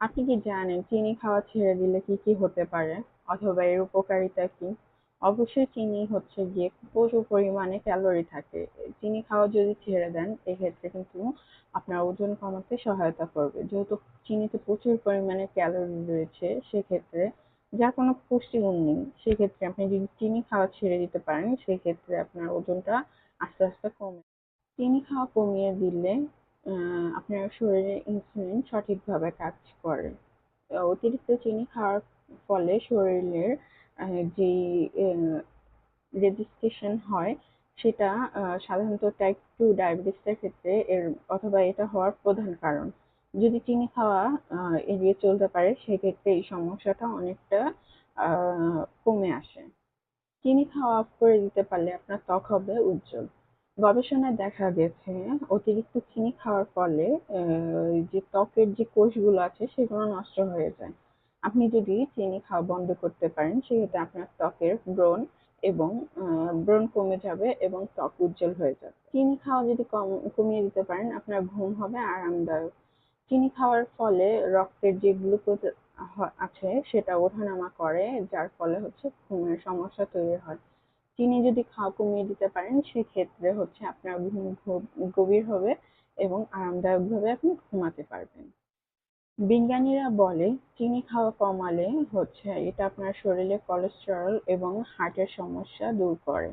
আপনি কি জানেন চিনি খাওয়া ছেড়ে দিলে কি কি হতে পারে? অথবা এর উপকারিতা কি? অবশ্যই চিনি হচ্ছে গিয়ে প্রচুর পরিমাণে ক্যালোরি থাকে। চিনি খাওয়া যদি ছেড়ে দেন, এক্ষেত্রে কিন্তু আপনার ওজন কমাতে সহায়তা করবে। যেহেতু চিনিতে প্রচুর পরিমাণে ক্যালোরি রয়েছে, সেক্ষেত্রে যার কোনো পুষ্টিগুণ নেই, সেক্ষেত্রে আপনি যদি চিনি খাওয়া ছেড়ে দিতে পারেন, সেক্ষেত্রে আপনার ওজনটা আস্তে আস্তে কমে চিনি খাওয়া কমিয়ে দিলে আপনার শরীরে ইনসুলিন সঠিকভাবে কাজ করে। অতিরিক্ত চিনি খাওয়ার ফলে শরীরের যেই রেজিস্ট্রেশন হয়, সেটা সাধারণত টাইপ টু ডায়াবেটিসের ক্ষেত্রে এর, অথবা এটা হওয়ার প্রধান কারণ। যদি চিনি খাওয়া এড়িয়ে চলতে পারে, সেক্ষেত্রে এই সমস্যাটা অনেকটা কমে আসে। চিনি খাওয়া অফ করে দিতে পারলে আপনার ত্বক হবে উজ্জ্বল। গবেষণায় দেখা গেছে, অতিরিক্ত চিনি খাওয়ার ফলে যে ত্বকের যে কোষগুলো আছে সেগুলো নষ্ট হয়ে যায়। আপনি যদি চিনি খাওয়া বন্ধ করতে পারেন, সেক্ষেত্রে আপনার ত্বকের ব্রণ এবং ব্রণ কমে যাবে এবং ত্বক উজ্জ্বল হয়ে যাবে। চিনি খাওয়া যদি কম, কমিয়ে দিতে পারেন, আপনার ঘুম হবে আরামদায়ক। চিনি খাওয়ার ফলে রক্তের যে গ্লুকোজ আছে সেটা ওঠানামা করে, যার ফলে হচ্ছে ঘুমের সমস্যা তৈরি হয়। চিনি যদি খাওয়া কমিয়ে দিতে পারেন, সেক্ষেত্রে হচ্ছে আপনার ঘুম গভীর হবে এবং আরামদায়কভাবে আপনি ঘুমাতে পারবেন। বিজ্ঞানীরা বলে, চিনি খাওয়া কমালে হচ্ছে এটা আপনার শরীরে কোলেস্টেরল এবং হার্টের সমস্যা দূর করে।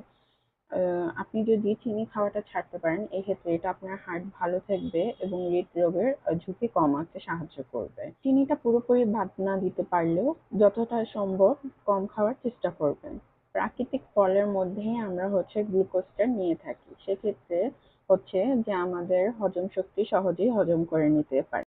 আপনি যদি চিনি খাওয়াটা ছাড়তে পারেন, এক্ষেত্রে এটা আপনার হার্ট ভালো থাকবে এবং হৃদরোগের ঝুঁকি কমাতে সাহায্য করবে। চিনিটা পুরোপুরি বাদ না দিতে পারলেও যতটা সম্ভব কম খাওয়ার চেষ্টা করবেন। প্রাকৃতিক ফলের মধ্যেই আমরা হচ্ছে গ্লুকোজটা নিয়ে থাকি। সেক্ষেত্রে হচ্ছে যে আমাদের হজম শক্তি সহজেই হজম করে নিতে পারে।